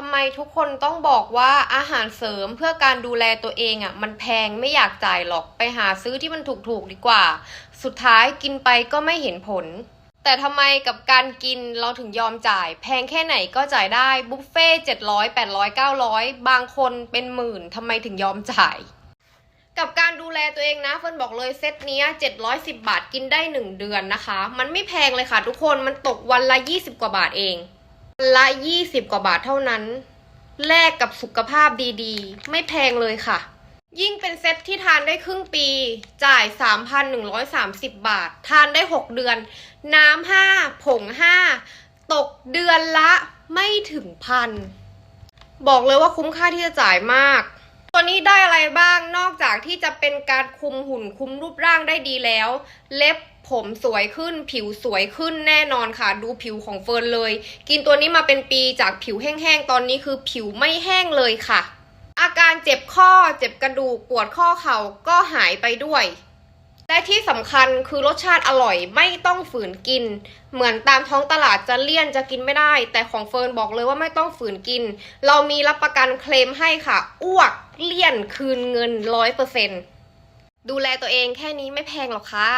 ทำไมทุกคนต้องบอกว่าอาหารเสริมเพื่อการดูแลตัวเองอะ มันแพงไม่อยากจ่ายหรอกไปหาซื้อที่มันถูกๆดีกว่า สุดท้ายกินไปก็ไม่เห็นผล แต่ทำไมกับการกินเราถึงยอมจ่าย แพงแค่ไหนก็จ่ายได้บุฟเฟ่เจ็ดร้อยแปดร้อยเก้าร้อยบางคนเป็นหมื่นทำไมถึงยอมจ่าย กับการดูแลตัวเองนะเฟิร์นบอกเลยเซตนี้ย710บาทกินได้1เดือนนะคะ มันไม่แพงเลยค่ะทุกคนมันตกวันละ20กว่าบาทเอง วันละ20กว่าบาทเท่านั้น แลกกับสุขภาพดีๆ ไม่แพงเลยค่ะ ยิ่งเป็นเซตที่ทานได้ครึ่งปี จ่าย 3,130 บาท ทานได้ 6 เดือน น้ำ5ผง 5 ตกเดือนละไม่ถึงพัน บอกเลยว่าคุ้มค่าที่จะจ่ายมาก ตัวนี้ได้อะไรบ้างนอกจากที่จะเป็นการคุมหุ่นคุมรูปร่างได้ดีแล้ว เล็บ ผมสวยขึ้นผิวสวยขึ้นแน่นอนค่ะ ดูผิวของเฟิร์นเลย กินตัวนี้มาเป็นปีจากผิวแห้งๆ ตอนนี้คือผิวไม่แห้งเลยค่ะ อาการเจ็บข้อเจ็บกระดูกปวดข้อเข่าก็หายไปด้วย และที่สำคัญคือรสชาติอร่อยไม่ต้องฝืนกิน เหมือนตามท้องตลาดจะเลี่ยนจะกินไม่ได้ แต่ของเฟิร์นบอกเลยว่าไม่ต้องฝืนกิน เรามีรับประกันเคลมให้ค่ะ อ้วกเลี่ยนคืนเงินร้อยเปอร์เซ็นดูแลตัวเองแค่นี้ไม่แพงหรอกค่ะ